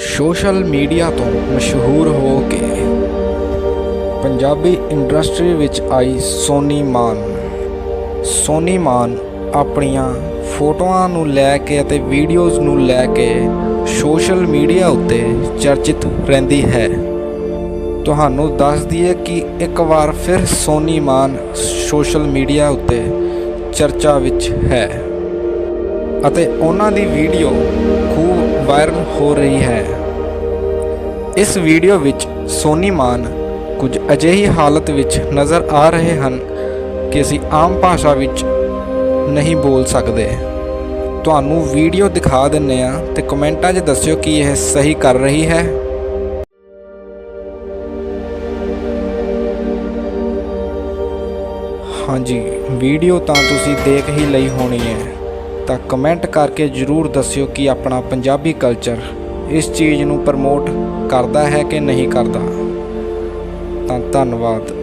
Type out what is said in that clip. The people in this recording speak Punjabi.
ਸੋਸ਼ਲ ਮੀਡੀਆ ਤੋਂ ਮਸ਼ਹੂਰ ਹੋ ਕੇ ਪੰਜਾਬੀ ਇੰਡਸਟਰੀ ਵਿੱਚ ਆਈ ਸੋਨੀ ਮਾਨ। ਸੋਨੀ ਮਾਨ ਆਪਣੀਆਂ ਫੋਟੋਆਂ ਨੂੰ ਲੈ ਕੇ ਅਤੇ ਵੀਡੀਓਜ਼ ਨੂੰ ਲੈ ਕੇ ਸੋਸ਼ਲ ਮੀਡੀਆ ਉੱਤੇ ਚਰਚਿਤ ਰਹਿੰਦੀ ਹੈ। ਤੁਹਾਨੂੰ ਦੱਸ ਦਈਏ ਕਿ ਇੱਕ ਵਾਰ ਫਿਰ ਸੋਨੀ ਮਾਨ ਸੋਸ਼ਲ ਮੀਡੀਆ ਉੱਤੇ ਚਰਚਾ ਵਿੱਚ ਹੈ। ਅਤੇ ਉਹਨਾਂ ਦੀ ਵੀਡੀਓ ਖੂਬ ਵਾਇਰਲ ਹੋ ਰਹੀ ਹੈ। ਇਸ ਵੀਡੀਓ ਵਿੱਚ ਸੋਨੀ ਮਾਨ ਕੁਝ ਅਜਿਹੀ ਹਾਲਤ ਵਿੱਚ ਨਜ਼ਰ ਆ ਰਹੇ ਹਨ ਕਿ ਅਸੀਂ ਆਮ ਭਾਸ਼ਾ ਵਿੱਚ ਨਹੀਂ ਬੋਲ ਸਕਦੇ। ਤੁਹਾਨੂੰ ਵੀਡੀਓ ਦਿਖਾ ਦਿੰਨੇ ਆ ਤੇ ਕਮੈਂਟਾਂ 'ਚ ਦੱਸਿਓ ਕਿ ਇਹ ਸਹੀ ਕਰ ਰਹੀ ਹੈ। ਹਾਂਜੀ, ਵੀਡੀਓ ਤਾਂ ਤੁਸੀਂ ਦੇਖ ਹੀ ਲਈ ਹੋਣੀ ਹੈ। ਤਾਂ ਕਮੈਂਟ ਕਰਕੇ ਜਰੂਰ ਦੱਸਿਓ ਕਿ ਆਪਣਾ ਪੰਜਾਬੀ ਕਲਚਰ ਇਸ ਚੀਜ਼ ਨੂੰ ਪ੍ਰਮੋਟ ਕਰਦਾ ਹੈ ਕਿ ਨਹੀਂ ਕਰਦਾ। ਤਾਂ ਧੰਨਵਾਦ।